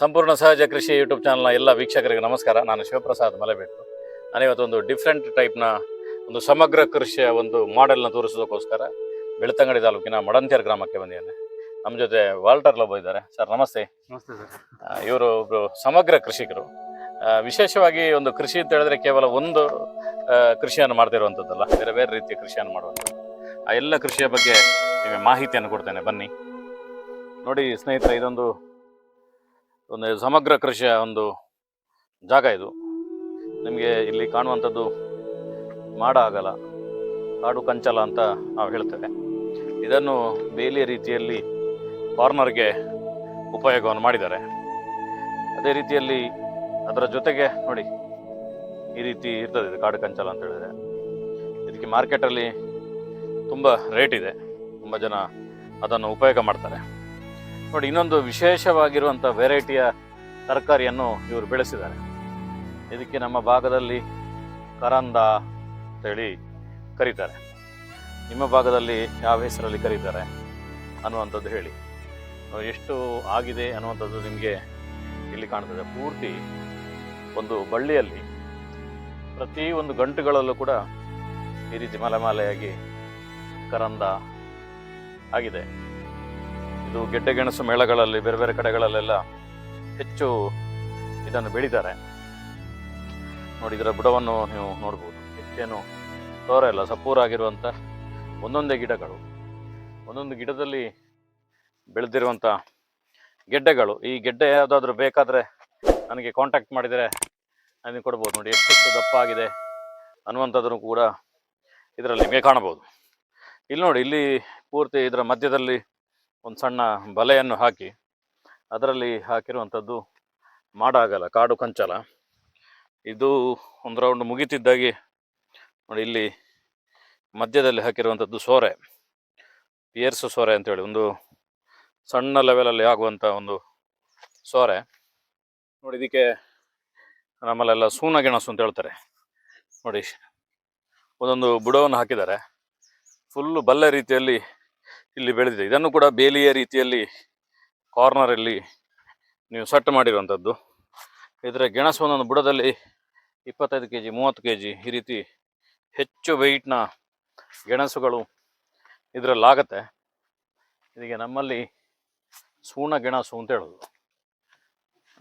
ಸಂಪೂರ್ಣ ಸಹಜ ಕೃಷಿ ಯೂಟ್ಯೂಬ್ ಚಾನಲ್ನ ಎಲ್ಲ ವೀಕ್ಷಕರಿಗೆ ನಮಸ್ಕಾರ. ನಾನು ಶಿವಪ್ರಸಾದ್ ಮಲೆಬೆಟ್ಟು. ನಾನು ನಾನಿವತ್ತೊಂದು ಡಿಫ್ರೆಂಟ್ ಟೈಪ್ನ ಒಂದು ಸಮಗ್ರ ಕೃಷಿಯ ಒಂದು ಮಾಡೆಲ್ನ ತೋರಿಸೋದಕ್ಕೋಸ್ಕರ ಬೆಳ್ತಂಗಡಿ ತಾಲೂಕಿನ ಮಡಂತ್ಯರ್ ಗ್ರಾಮಕ್ಕೆ ಬಂದಿದ್ದೇನೆ. ನಮ್ಮ ಜೊತೆ ವಾಲ್ಟರ್ ಲೋಬೋ ಇದ್ದಾರೆ. ಸರ್ ನಮಸ್ತೆ. ನಮಸ್ತೆ ಸರ್. ಇವರು ಒಬ್ಬರು ಸಮಗ್ರ ಕೃಷಿಕರು. ವಿಶೇಷವಾಗಿ ಒಂದು ಕೃಷಿ ಅಂತ ಹೇಳಿದ್ರೆ ಕೇವಲ ಒಂದು ಕೃಷಿಯನ್ನು ಮಾಡ್ತಿರುವಂಥದ್ದಲ್ಲ ಬೇರೆ ಬೇರೆ ರೀತಿಯ ಕೃಷಿಯನ್ನು ಮಾಡುವಂಥದ್ದು. ಆ ಎಲ್ಲ ಕೃಷಿಯ ಬಗ್ಗೆ ನಿಮಗೆ ಮಾಹಿತಿಯನ್ನು ಕೊಡ್ತೇನೆ. ಬನ್ನಿ. ನೋಡಿ ಸ್ನೇಹಿತರೆ ಇದೊಂದು ಒಂದು ಸಮಗ್ರ ಕೃಷಿಯ ಒಂದು ಜಾಗ ಇದು. ನಿಮಗೆ ಇಲ್ಲಿ ಕಾಣುವಂಥದ್ದು ಮಾಡ ಆಗಲ್ಲ, ಕಾಡು ಕಂಚಲ ಅಂತ ನಾವು ಹೇಳ್ತೇವೆ. ಇದನ್ನು ಬೇಲಿಯ ರೀತಿಯಲ್ಲಿ ಫಾರ್ಮರ್ಗೆ ಉಪಯೋಗವನ್ನು ಮಾಡಿದ್ದಾರೆ. ಅದೇ ರೀತಿಯಲ್ಲಿ ಅದರ ಜೊತೆಗೆ ನೋಡಿ, ಈ ರೀತಿ ಇರ್ತದೆ ಇದು ಕಾಡು ಕಂಚಲ ಅಂತ ಹೇಳಿದರೆ. ಇದಕ್ಕೆ ಮಾರ್ಕೆಟಲ್ಲಿ ತುಂಬ ರೇಟ್ ಇದೆ. ತುಂಬ ಜನ ಅದನ್ನು ಉಪಯೋಗ ಮಾಡ್ತಾರೆ. ನೋಡಿ, ಇನ್ನೊಂದು ವಿಶೇಷವಾಗಿರುವಂಥ ವೆರೈಟಿಯ ತರಕಾರಿಯನ್ನು ಇವರು ಬೆಳೆಸಿದ್ದಾರೆ. ಇದಕ್ಕೆ ನಮ್ಮ ಭಾಗದಲ್ಲಿ ಕರಂದ ಅಂತೇಳಿ ಕರೀತಾರೆ. ನಿಮ್ಮ ಭಾಗದಲ್ಲಿ ಯಾವ ಹೆಸರಲ್ಲಿ ಕರೀತಾರೆ ಅನ್ನುವಂಥದ್ದು ಹೇಳಿ. ಎಷ್ಟು ಆಗಿದೆ ಅನ್ನುವಂಥದ್ದು ನಿಮಗೆ ಇಲ್ಲಿ ಕಾಣ್ತದೆ. ಪೂರ್ತಿ ಒಂದು ಬಳ್ಳಿಯಲ್ಲಿ ಪ್ರತಿ ಒಂದು ಗಂಟುಗಳಲ್ಲೂ ಕೂಡ ಈ ರೀತಿ ಮಲೆಮಾಲೆಯಾಗಿ ಕರಂದ ಆಗಿದೆ. ಇದು ಗೆಡ್ಡೆ ಗೆಣಸು ಮೇಳಗಳಲ್ಲಿ ಬೇರೆ ಬೇರೆ ಕಡೆಗಳಲ್ಲೆಲ್ಲ ಹೆಚ್ಚು ಇದನ್ನು ಬೆಳೀತಾರೆ ನೋಡಿ, ಇದರ ಬುಡವನ್ನು ನೀವು ನೋಡ್ಬೋದು. ಹೆಚ್ಚೇನು ತೋರ ಇಲ್ಲ. ಸಪೂರಾಗಿರುವಂಥ ಒಂದೊಂದೇ ಗಿಡಗಳು, ಒಂದೊಂದು ಗಿಡದಲ್ಲಿ ಬೆಳೆದಿರುವಂಥ ಗೆಡ್ಡೆಗಳು. ಈ ಗೆಡ್ಡೆ ಯಾವುದಾದ್ರೂ ಬೇಕಾದರೆ ನನಗೆ ಕಾಂಟ್ಯಾಕ್ಟ್ ಮಾಡಿದರೆ ನನಗೆ ಕೊಡ್ಬೋದು. ನೋಡಿ ಎಷ್ಟು ದಪ್ಪ ಆಗಿದೆ ಅನ್ನುವಂಥದ್ದನ್ನು ಕೂಡ ಇದರಲ್ಲಿ ನಿಮಗೆ ಕಾಣಬಹುದು. ಇಲ್ಲಿ ನೋಡಿ, ಇಲ್ಲಿ ಪೂರ್ತಿ ಇದರ ಮಧ್ಯದಲ್ಲಿ ಒಂದು ಸಣ್ಣ ಬಲೆಯನ್ನು ಹಾಕಿ ಅದರಲ್ಲಿ ಹಾಕಿರುವಂಥದ್ದು ಮಾಡಾಗಲ್ಲ, ಕಾಡು ಕಂಚಲ. ಇದು ಒಂದು ರೌಂಡ್ ಮುಗಿತಿದ್ದಾಗಿ ನೋಡಿ ಇಲ್ಲಿ ಮಧ್ಯದಲ್ಲಿ ಹಾಕಿರುವಂಥದ್ದು ಸೋರೆ, ಪಿಯರ್ಸ್ ಸೋರೆ ಅಂತೇಳಿ ಒಂದು ಸಣ್ಣ ಲೆವೆಲಲ್ಲಿ ಆಗುವಂಥ ಒಂದು ಸೋರೆ. ನೋಡಿ ಇದಕ್ಕೆ ನಮ್ಮಲ್ಲೆಲ್ಲ ಸೂನ ಗೆಣಸು ಅಂತ ಹೇಳ್ತಾರೆ. ನೋಡಿ ಒಂದೊಂದು ಬುಡವನ್ನು ಹಾಕಿದ್ದಾರೆ. ಫುಲ್ಲು ಬಲ್ಲೆ ರೀತಿಯಲ್ಲಿ ಇಲ್ಲಿ ಬೆಳೆದಿದೆ. ಇದನ್ನು ಕೂಡ ಬೇಲಿಯ ರೀತಿಯಲ್ಲಿ ಕಾರ್ನರಲ್ಲಿ ನೀವು ಸೆಟ್ ಮಾಡಿರುವಂಥದ್ದು. ಇದರ ಗೆಣಸು ಒಂದೊಂದು ಬುಡದಲ್ಲಿ ಇಪ್ಪತ್ತೈದು ಕೆ ಜಿ ಮೂವತ್ತು ಕೆ ಜಿ ಈ ರೀತಿ ಹೆಚ್ಚು ವೆಯ್ಟ್ನ ಗೆಣಸುಗಳು ಇದರಲ್ಲಾಗತ್ತೆ. ಇದಕ್ಕೆ ನಮ್ಮಲ್ಲಿ ಸೂಣ ಗೆಣಸು ಅಂತ ಹೇಳೋದು.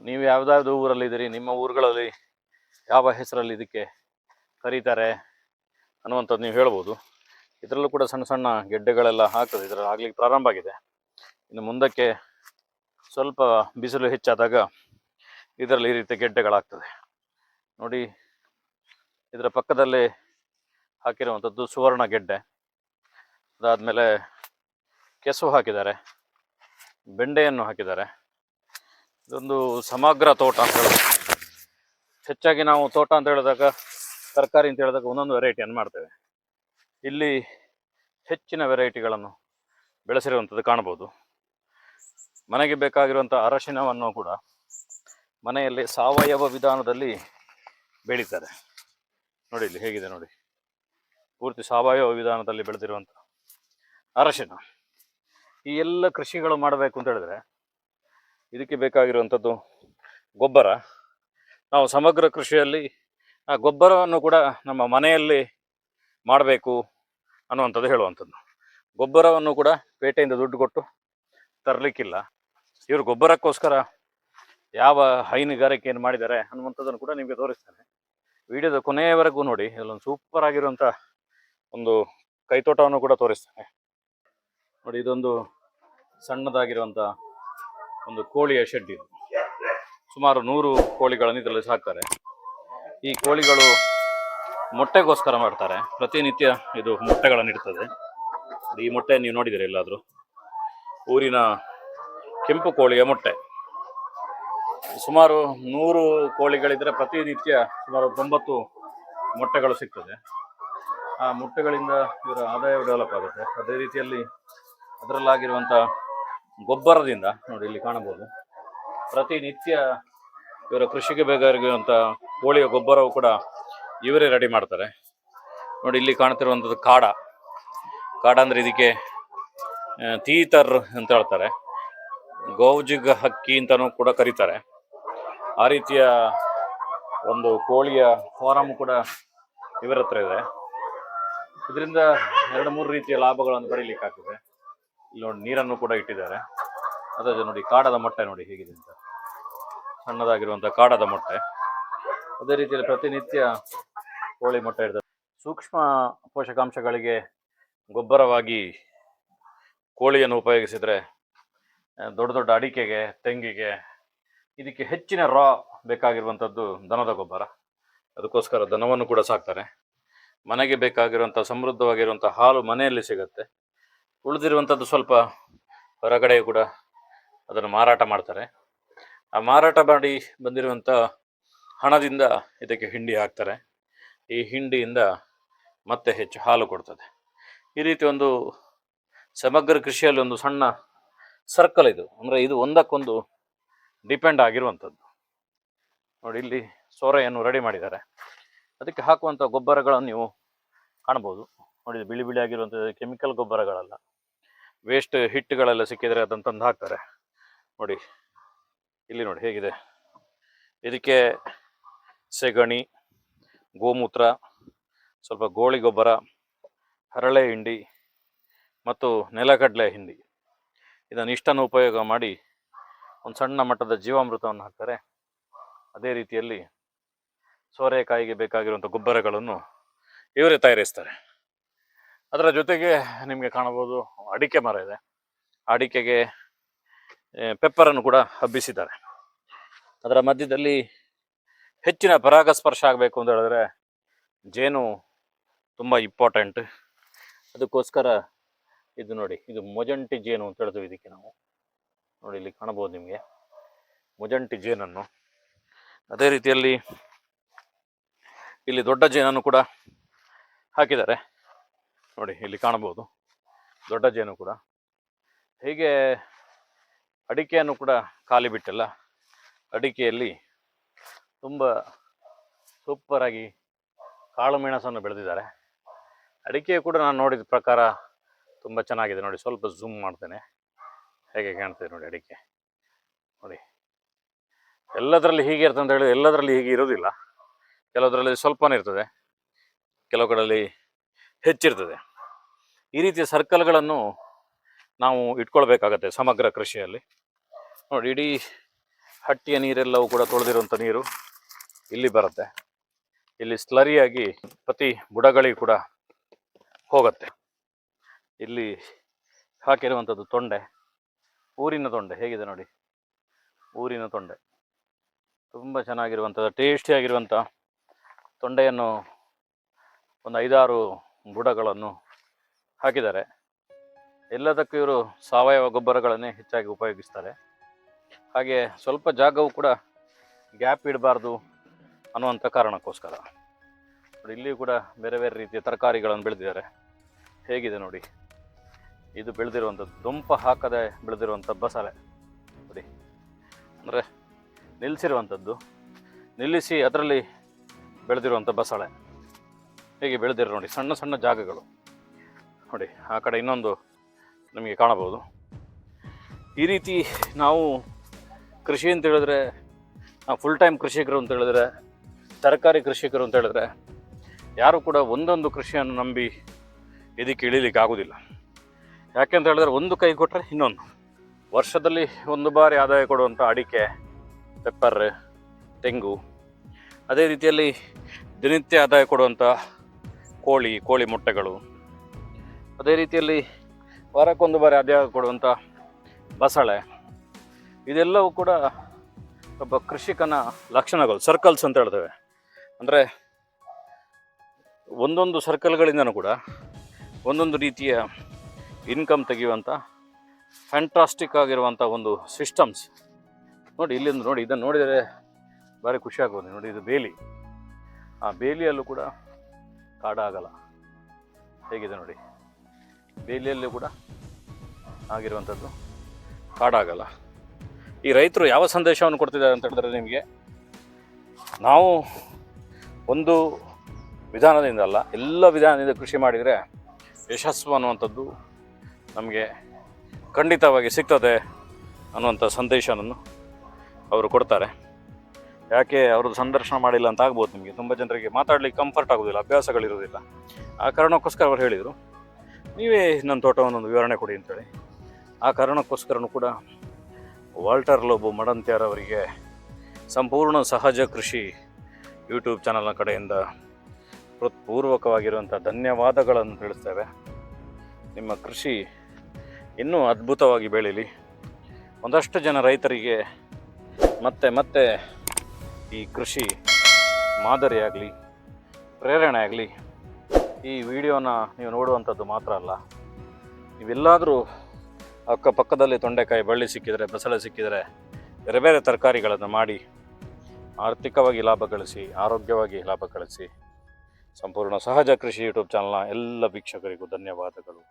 ನೀವು ಯಾವುದಾದ್ರು ಊರಲ್ಲಿ ಇದ್ದೀರಿ, ನಿಮ್ಮ ಊರುಗಳಲ್ಲಿ ಯಾವ ಹೆಸರಲ್ಲಿ ಇದಕ್ಕೆ ಕರೀತಾರೆ ಅನ್ನುವಂಥದ್ದು ನೀವು ಹೇಳ್ಬೋದು. ಇದರಲ್ಲೂ ಕೂಡ ಸಣ್ಣ ಸಣ್ಣ ಗೆಡ್ಡೆಗಳೆಲ್ಲ ಆಗ್ತದೆ ಇದರಲ್ಲಿ ಆಗ್ಲಿಕ್ಕೆ ಪ್ರಾರಂಭ ಆಗಿದೆ. ಇನ್ನು ಮುಂದಕ್ಕೆ ಸ್ವಲ್ಪ ಬಿಸಿಲು ಹೆಚ್ಚಾದಾಗ ಇದರಲ್ಲಿ ಈ ರೀತಿ ಗೆಡ್ಡೆಗಳಾಗ್ತದೆ. ನೋಡಿ, ಇದರ ಪಕ್ಕದಲ್ಲಿ ಹಾಕಿರುವಂಥದ್ದು ಸುವರ್ಣ ಗೆಡ್ಡೆ. ಅದಾದಮೇಲೆ ಕೆಸು ಹಾಕಿದ್ದಾರೆ, ಬೆಂಡೆಯನ್ನು ಹಾಕಿದ್ದಾರೆ. ಇದೊಂದು ಸಮಗ್ರ ತೋಟ ಅಂತ ಹೇಳೋದು ಹೆಚ್ಚಾಗಿ ನಾವು ತೋಟ ಅಂತ ಹೇಳಿದಾಗ, ತರಕಾರಿ ಅಂತ ಹೇಳಿದಾಗ ಒಂದೊಂದು ವೆರೈಟಿಯನ್ನು ಮಾಡ್ತೇವೆ. ಇಲ್ಲಿ ಹೆಚ್ಚಿನ ವೆರೈಟಿಗಳನ್ನು ಬೆಳೆಸಿರುವಂಥದ್ದು ಕಾಣಬಹುದು. ಮನೆಗೆ ಬೇಕಾಗಿರುವಂಥ ಅರಶಿನವನ್ನು ಕೂಡ ಮನೆಯಲ್ಲಿ ಸಾವಯವ ವಿಧಾನದಲ್ಲಿ ಬೆಳೀತಾರೆ. ನೋಡಿ ಇಲ್ಲಿ ಹೇಗಿದೆ ನೋಡಿ. ಪೂರ್ತಿ ಸಾವಯವ ವಿಧಾನದಲ್ಲಿ ಬೆಳೆದಿರುವಂಥ ಅರಶಿನ. ಈ ಎಲ್ಲ ಕೃಷಿಗಳು ಮಾಡಬೇಕು ಅಂತ ಹೇಳಿದ್ರೆ ಇದಕ್ಕೆ ಬೇಕಾಗಿರುವಂಥದ್ದು ಗೊಬ್ಬರ. ನಾವು ಸಮಗ್ರ ಕೃಷಿಯಲ್ಲಿ ಆ ಗೊಬ್ಬರವನ್ನು ಕೂಡ ನಮ್ಮ ಮನೆಯಲ್ಲಿ ಮಾಡಬೇಕು. ಅನ್ನುವಂಥದ್ದು ಹೇಳುವಂಥದ್ದು. ಗೊಬ್ಬರವನ್ನು ಕೂಡ ಪೇಟೆಯಿಂದ ದುಡ್ಡು ಕೊಟ್ಟು ತರಲಿಕ್ಕಿಲ್ಲ. ಇವರು ಗೊಬ್ಬರಕ್ಕೋಸ್ಕರ ಯಾವ ಹೈನುಗಾರಿಕೆಯನ್ನು ಮಾಡಿದ್ದಾರೆ ಅನ್ನುವಂಥದ್ದನ್ನು ಕೂಡ ನಿಮಗೆ ತೋರಿಸ್ತೇನೆ. ವಿಡಿಯೋದ ಕೊನೆಯವರೆಗೂ ನೋಡಿ ಇಲ್ಲೊಂದು ಸೂಪರ್ ಆಗಿರುವಂಥ ಒಂದು ಕೈತೋಟವನ್ನು ಕೂಡ ತೋರಿಸ್ತೇನೆ. ನೋಡಿ, ಇದೊಂದು ಸಣ್ಣದಾಗಿರುವಂಥ ಒಂದು ಕೋಳಿಯ ಶೆಡ್ ಇದು. ಸುಮಾರು ನೂರು ಕೋಳಿಗಳನ್ನು ಇದರಲ್ಲಿ ಸಾಕ್ತಾರೆ. ಈ ಕೋಳಿಗಳು ಮೊಟ್ಟೆಗೋಸ್ಕರ ಮಾಡ್ತಾರೆ. ಪ್ರತಿನಿತ್ಯ ಇದು ಮೊಟ್ಟೆಗಳನ್ನು ಇಡ್ತದೆ. ಈ ಮೊಟ್ಟೆ ನೀವು ನೋಡಿದಿರಿ ಎಲ್ಲಾದರೂ? ಊರಿನ ಕೆಂಪು ಕೋಳಿಯ ಮೊಟ್ಟೆ. ಸುಮಾರು ನೂರು ಕೋಳಿಗಳಿದ್ದರೆ ಪ್ರತಿನಿತ್ಯ ಸುಮಾರು ತೊಂಬತ್ತು ಮೊಟ್ಟೆಗಳು ಸಿಗ್ತದೆ. ಆ ಮೊಟ್ಟೆಗಳಿಂದ ಇವರ ಆದಾಯ ಡೆವಲಪ್ ಆಗುತ್ತೆ. ಅದೇ ರೀತಿಯಲ್ಲಿ ಅದರಲ್ಲಾಗಿರುವಂಥ ಗೊಬ್ಬರದಿಂದ ನೋಡಿ ಇಲ್ಲಿ ಕಾಣಬಹುದು. ಪ್ರತಿನಿತ್ಯ ಇವರ ಕೃಷಿಗೆ ಬೇಕಾಗಿರುವಂಥ ಕೋಳಿಯ ಗೊಬ್ಬರವು ಕೂಡ ಇವರೇ ರೆಡಿ ಮಾಡ್ತಾರೆ. ನೋಡಿ, ಇಲ್ಲಿ ಕಾಣ್ತಿರುವಂಥದ್ದು ಕಾಡ. ಕಾಡ ಅಂದರೆ ಇದಕ್ಕೆ ತೀತರ್ ಅಂತ ಹೇಳ್ತಾರೆ. ಗೌಜಿಗ ಹಕ್ಕಿ ಅಂತಲೂ ಕೂಡ ಕರೀತಾರೆ. ಆ ರೀತಿಯ ಒಂದು ಕೋಳಿಯ ಫಾರಂ ಕೂಡ ಇವರ ಹತ್ರ ಇದೆ. ಇದರಿಂದ ಎರಡು ಮೂರು ರೀತಿಯ ಲಾಭಗಳನ್ನು ಪಡೀಲಿಕ್ಕಾಗ್ತದೆ ಇಲ್ಲಿ ನೋಡಿ, ನೀರನ್ನು ಕೂಡ ಇಟ್ಟಿದ್ದಾರೆ. ಅದೇ ನೋಡಿ, ಕಾಡದ ಮೊಟ್ಟೆ ನೋಡಿ ಹೇಗಿದೆ ಅಂತ. ಸಣ್ಣದಾಗಿರುವಂಥ ಕಾಡದ ಮೊಟ್ಟೆ. ಅದೇ ರೀತಿಯಲ್ಲಿ ಪ್ರತಿನಿತ್ಯ ಕೋಳಿ ಮೊಟ್ಟೆ ಇಡ್ತದೆ ಸೂಕ್ಷ್ಮ ಪೋಷಕಾಂಶಗಳಿಗೆ ಗೊಬ್ಬರವಾಗಿ ಕೋಳಿಯನ್ನು ಉಪಯೋಗಿಸಿದರೆ ದೊಡ್ಡ ದೊಡ್ಡ ಅಡಿಕೆಗೆ, ತೆಂಗಿಗೆ, ಇದಕ್ಕೆ ಹೆಚ್ಚಿನ ರಾ ಬೇಕಾಗಿರುವಂಥದ್ದು ದನದ ಗೊಬ್ಬರ. ಅದಕ್ಕೋಸ್ಕರ ದನವನ್ನು ಕೂಡ ಸಾಕ್ತಾರೆ. ಮನೆಗೆ ಬೇಕಾಗಿರುವಂಥ, ಸಮೃದ್ಧವಾಗಿರುವಂಥ ಹಾಲು ಮನೆಯಲ್ಲಿ ಸಿಗುತ್ತೆ. ಉಳಿದಿರುವಂಥದ್ದು ಸ್ವಲ್ಪ ಹೊರಗಡೆ ಕೂಡ ಅದನ್ನು ಮಾರಾಟ ಮಾಡ್ತಾರೆ. ಆ ಮಾರಾಟ ಮಾಡಿ ಬಂದಿರುವಂಥ ಹಣದಿಂದ ಇದಕ್ಕೆ ಹಿಂಡಿ ಹಾಕ್ತಾರೆ. ಈ ಹಿಂಡಿಯಿಂದ ಮತ್ತೆ ಹೆಚ್ಚು ಹಾಲು ಕೊಡ್ತದೆ. ಈ ರೀತಿ ಒಂದು ಸಮಗ್ರ ಕೃಷಿಯಲ್ಲಿ ಒಂದು ಸಣ್ಣ ಸರ್ಕಲ್ ಇದು. ಅಂದರೆ ಇದು ಒಂದಕ್ಕೊಂದು ಡಿಪೆಂಡ್ ಆಗಿರುವಂಥದ್ದು. ನೋಡಿ, ಇಲ್ಲಿ ಸೋರೆಯನ್ನು ರೆಡಿ ಮಾಡಿದ್ದಾರೆ. ಅದಕ್ಕೆ ಹಾಕುವಂಥ ಗೊಬ್ಬರಗಳನ್ನು ನೀವು ಕಾಣ್ಬೋದು ನೋಡಿ ಬಿಳಿ ಬಿಳಿ ಆಗಿರುವಂಥದ್ದು. ಕೆಮಿಕಲ್ ಗೊಬ್ಬರಗಳಲ್ಲ. ವೇಸ್ಟ್ ಹಿಟ್ಟುಗಳೆಲ್ಲ ಸಿಕ್ಕಿದರೆ ಅದನ್ನು ತಂದು ಹಾಕ್ತಾರೆ. ನೋಡಿ, ಇಲ್ಲಿ ನೋಡಿ ಹೇಗಿದೆ. ಇದಕ್ಕೆ ಸೆಗಣಿ ಗೋಮೂತ್ರ, ಸ್ವಲ್ಪ ಗೋಳಿ ಗೊಬ್ಬರ, ಹರಳೆ ಹಿಂಡಿ ಮತ್ತು ನೆಲಗಡಲೆ ಹಿಂಡಿ. ಇದನ್ನು ಇಷ್ಟನ್ನು ಉಪಯೋಗ ಮಾಡಿ ಒಂದು ಸಣ್ಣ ಮಟ್ಟದ ಜೀವಾಮೃತವನ್ನು ಹಾಕ್ತಾರೆ ಅದೇ ರೀತಿಯಲ್ಲಿ ಸೋರೆಕಾಯಿಗೆ ಬೇಕಾಗಿರುವಂಥ ಗೊಬ್ಬರಗಳನ್ನು ಇವರೇ ತಯಾರಿಸ್ತಾರೆ. ಅದರ ಜೊತೆಗೆ ನಿಮಗೆ ಕಾಣಬಹುದು ಅಡಿಕೆ ಮರ ಇದೆ. ಅಡಿಕೆಗೆ ಪೆಪ್ಪರನ್ನು ಕೂಡ ಹಬ್ಬಿಸಿದ್ದಾರೆ. ಅದರ ಮಧ್ಯದಲ್ಲಿ ಹೆಚ್ಚಿನ ಪರಾಗಸ್ಪರ್ಶ ಆಗಬೇಕು ಅಂತ ಹೇಳಿದ್ರೆ ಜೇನು ತುಂಬ ಇಂಪಾರ್ಟೆಂಟ್ ಅದಕ್ಕೋಸ್ಕರ ಇದು ನೋಡಿ, ಇದು ಮೊಜಂಟಿ ಜೇನು ಅಂತ ಹೇಳ್ತೀವಿ ಇದಕ್ಕೆ ನಾವು. ನೋಡಿ, ಇಲ್ಲಿ ಕಾಣಬಹುದು ನಿಮಗೆ. ಮೊಜಂಟಿ ಜೇನನ್ನು. ಅದೇ ರೀತಿಯಲ್ಲಿ ಇಲ್ಲಿ ದೊಡ್ಡ ಜೇನನ್ನು ಕೂಡ ಹಾಕಿದ್ದಾರೆ. ನೋಡಿ, ಇಲ್ಲಿ ಕಾಣಬಹುದು. ದೊಡ್ಡ ಜೇನು ಕೂಡ. ಹೀಗೆ ಅಡಿಕೆಯನ್ನು ಕೂಡ ಖಾಲಿ ಬಿಟ್ಟಲ್ಲ. ಅಡಿಕೆಯಲ್ಲಿ ತುಂಬ ಸೂಪರಾಗಿ ಕಾಳು ಮೆಣಸನ್ನು ಬೆಳೆದಿದ್ದಾರೆ. ಅಡಿಕೆ ಕೂಡ ನಾನು ನೋಡಿದ ಪ್ರಕಾರ ತುಂಬ ಚೆನ್ನಾಗಿದೆ ನೋಡಿ, ಸ್ವಲ್ಪ ಝೂಮ್ ಮಾಡ್ತೇನೆ. ಹೇಗೆ ಕಾಣ್ತದೆ ನೋಡಿ ಅಡಿಕೆ. ನೋಡಿ. ಎಲ್ಲದರಲ್ಲಿ ಹೀಗೆ ಇರ್ತದೆ ಅಂತ ಹೇಳಿದ್ರೆ ಎಲ್ಲದರಲ್ಲಿ ಹೀಗೆ ಇರೋದಿಲ್ಲ ಕೆಲವದರಲ್ಲಿ ಸ್ವಲ್ಪನೇ ಇರ್ತದೆ, ಕೆಲವು ಕಡೆಯಲ್ಲಿ ಹೆಚ್ಚಿರ್ತದೆ. ಈ ರೀತಿಯ ಸರ್ಕಲ್ಗಳನ್ನು ನಾವು ಇಟ್ಕೊಳ್ಬೇಕಾಗತ್ತೆ ಸಮಗ್ರ ಕೃಷಿಯಲ್ಲಿ. ನೋಡಿ, ಇಡೀ ಹಟ್ಟಿಯ ನೀರೆಲ್ಲವೂ ಕೂಡ ತೊಳೆದಿರುವಂಥ ನೀರು ಇಲ್ಲಿ ಬರುತ್ತೆ. ಇಲ್ಲಿ ಸ್ಲರಿಯಾಗಿ ಪ್ರತಿ ಬುಡಗಳಿಗೆ ಕೂಡ ಹೋಗುತ್ತೆ. ಇಲ್ಲಿ ಹಾಕಿರುವಂಥದ್ದು ತೊಂಡೆ. ಊರಿನ ತೊಂಡೆ ಹೇಗಿದೆ ನೋಡಿ? ಊರಿನ ತೊಂಡೆ. ತುಂಬ ಚೆನ್ನಾಗಿರುವಂಥದ್ದು ಟೇಸ್ಟಿಯಾಗಿರುವಂಥ ತೊಂಡೆಯನ್ನು ಒಂದು ಐದಾರು ಬುಡಗಳನ್ನು ಹಾಕಿದ್ದಾರೆ. ಎಲ್ಲದಕ್ಕೂ ಇವರು ಸಾವಯವ ಗೊಬ್ಬರಗಳನ್ನೇ ಹೆಚ್ಚಾಗಿ ಉಪಯೋಗಿಸ್ತಾರೆ. ಹಾಗೆ ಸ್ವಲ್ಪ ಜಾಗವು ಕೂಡ ಗ್ಯಾಪ್ ಇಡಬಾರ್ದು. ಅನ್ನುವಂಥ ಕಾರಣಕ್ಕೋಸ್ಕರ. ನೋಡಿ ಇಲ್ಲಿ ಕೂಡ ಬೇರೆ ಬೇರೆ ರೀತಿಯ ತರಕಾರಿಗಳನ್ನು ಬೆಳೆದಿದ್ದಾರೆ. ಹೇಗಿದೆ ನೋಡಿ? ಇದು ಬೆಳೆದಿರುವಂಥ ದುಂಪ ಹಾಕದೆ ಬೆಳೆದಿರುವಂಥ ಬಸಳೆ. ನೋಡಿ, ಅಂದರೆ ನಿಲ್ಲಿಸಿರುವಂಥದ್ದು, ನಿಲ್ಲಿಸಿ ಅದರಲ್ಲಿ ಬೆಳೆದಿರುವಂಥ ಬಸಳೆ. ಹೇಗೆ ಬೆಳೆದಿರೋ ನೋಡಿ, ಸಣ್ಣ ಸಣ್ಣ ಜಾಗಗಳು. ನೋಡಿ, ಆ ಕಡೆ ಇನ್ನೊಂದು ನಮಗೆ ಕಾಣಬಹುದು. ಈ ರೀತಿ ನಾವು ಕೃಷಿ ಅಂತ ಹೇಳಿದ್ರೆ, ನಾವು ಫುಲ್ ಟೈಮ್ ಕೃಷಿಕರು ಅಂತ ಹೇಳಿದ್ರೆ ತರಕಾರಿ ಕೃಷಿಕರು ಅಂತ ಹೇಳಿದ್ರೆ ಯಾರು ಕೂಡ ಒಂದೊಂದು ಕೃಷಿಯನ್ನು ನಂಬಿ ಇದಕ್ಕೆ ಇಳಿಲಿಕ್ಕೆ ಆಗೋದಿಲ್ಲ. ಯಾಕೆಂತ ಹೇಳಿದ್ರೆ ಒಂದು ಕೈ ಕೊಟ್ಟರೆ ಇನ್ನೊಂದು. ವರ್ಷದಲ್ಲಿ ಒಂದು ಬಾರಿ ಆದಾಯ ಕೊಡುವಂಥ ಅಡಿಕೆ, ಪೆಪ್ಪರ್, ತೆಂಗು, ಅದೇ ರೀತಿಯಲ್ಲಿ ದಿನನಿತ್ಯ ಆದಾಯ ಕೊಡುವಂಥ ಕೋಳಿ ಕೋಳಿ ಮೊಟ್ಟೆಗಳು, ಅದೇ ರೀತಿಯಲ್ಲಿ ವಾರಕ್ಕೊಂದು ಬಾರಿ ಆದಾಯ ಕೊಡುವಂಥ ಬಸಳೆ, ಇದೆಲ್ಲವೂ ಕೂಡ ಒಬ್ಬ ಕೃಷಿಕನ ಲಕ್ಷಣಗಳು ಸರ್ಕಲ್ಸ್ ಅಂತ ಹೇಳ್ತೇವೆ. ಅಂದರೆ ಒಂದೊಂದು ಸರ್ಕಲ್ಗಳಿಂದನೂ ಕೂಡ ಒಂದೊಂದು ರೀತಿಯ ಇನ್ಕಮ್ ತೆಗೆಯುವಂಥ ಫ್ಯಾಂಟಾಸ್ಟಿಕ್ ಆಗಿರುವಂಥ ಒಂದು ಸಿಸ್ಟಮ್ಸ್. ನೋಡಿ, ಇಲ್ಲಿಂದ ನೋಡಿ, ಇದನ್ನು ನೋಡಿದರೆ ಭಾರಿ ಖುಷಿ ಆಗ್ಬೋದು ನೋಡಿ, ಇದು ಬೇಲಿ. ಆ ಬೇಲಿಯಲ್ಲೂ ಕೂಡ ಕಾಡಾಗಲ್ಲ. ಹೇಗಿದೆ ನೋಡಿ? ಬೇಲಿಯಲ್ಲೂ ಕೂಡ ಆಗಿರುವಂಥದ್ದು ಕಾಡಾಗಲ್ಲ. ಈ ರೈತರು ಯಾವ ಸಂದೇಶವನ್ನು ಕೊಡ್ತಿದ್ದಾರೆ ಅಂತ ಹೇಳಿದ್ರೆ ನಿಮಗೆ, ನಾವು ಒಂದು ವಿಧಾನದಿಂದ ಅಲ್ಲ, ಎಲ್ಲ ವಿಧಾನದಿಂದ ಕೃಷಿ ಮಾಡಿದರೆ ಯಶಸ್ಸು ಅನ್ನುವಂಥದ್ದು ನಮಗೆ ಖಂಡಿತವಾಗಿ ಸಿಗ್ತದೆ ಅನ್ನುವಂಥ ಸಂದೇಶವನ್ನು ಅವರು ಕೊಡ್ತಾರೆ. ಯಾಕೆ ಅವ್ರದ್ದು ಸಂದರ್ಶನ ಮಾಡಿಲ್ಲ ಅಂತ ಆಗ್ಬೋದು ನಿಮಗೆ. ತುಂಬ ಜನರಿಗೆ ಮಾತಾಡಲಿಕ್ಕೆ ಕಂಫರ್ಟ್ ಆಗೋದಿಲ್ಲ ಅಭ್ಯಾಸಗಳಿರೋದಿಲ್ಲ ಆ ಕಾರಣಕ್ಕೋಸ್ಕರ ಅವರು ಹೇಳಿದರು. ನೀವೇ ನನ್ನ ತೋಟವನ್ನೊಂದು ವಿವರಣೆ ಕೊಡಿ ಅಂತೇಳಿ. ಆ ಕಾರಣಕ್ಕೋಸ್ಕರನೂ ಕೂಡ ವಾಲ್ಟರ್ ಲೋಬು ಮಡಂತ್ಯಾರವರಿಗೆ ಸಂಪೂರ್ಣ ಸಹಜ ಕೃಷಿ ಯೂಟ್ಯೂಬ್ ಚಾನಲ್ನ ಕಡೆಯಿಂದ ಹೃತ್ಪೂರ್ವಕವಾಗಿರುವಂಥ ಧನ್ಯವಾದಗಳನ್ನು ತಿಳಿಸ್ತೇವೆ. ನಿಮ್ಮ ಕೃಷಿ ಇನ್ನೂ ಅದ್ಭುತವಾಗಿ ಬೆಳೀಲಿ. ಒಂದಷ್ಟು ಜನ ರೈತರಿಗೆ ಮತ್ತೆ ಮತ್ತೆ ಈ ಕೃಷಿ ಮಾದರಿಯಾಗಲಿ ಪ್ರೇರಣೆ ಆಗಲಿ, ಈ ವಿಡಿಯೋನ ನೀವು ನೋಡುವಂಥದ್ದು ಮಾತ್ರ ಅಲ್ಲ. ನೀವೆಲ್ಲಾದರೂ ಅಕ್ಕಪಕ್ಕದಲ್ಲಿ ತೊಂಡೆಕಾಯಿ ಬಳ್ಳಿ ಸಿಕ್ಕಿದರೆ, ಬಸಳೆ ಸಿಕ್ಕಿದರೆ, ಬೇರೆ ಬೇರೆ ತರಕಾರಿಗಳನ್ನು ಮಾಡಿ ಆರ್ಥಿಕವಾಗಿ ಲಾಭ ಗಳಿಸಿ ಆರೋಗ್ಯವಾಗಿ ಲಾಭ ಗಳಿಸಿ ಸಂಪೂರ್ಣ ಸಹಜ ಕೃಷಿ ಯೂಟ್ಯೂಬ್ ಚಾನಲ್ನ ಎಲ್ಲ ವೀಕ್ಷಕರಿಗೂ ಧನ್ಯವಾದಗಳು.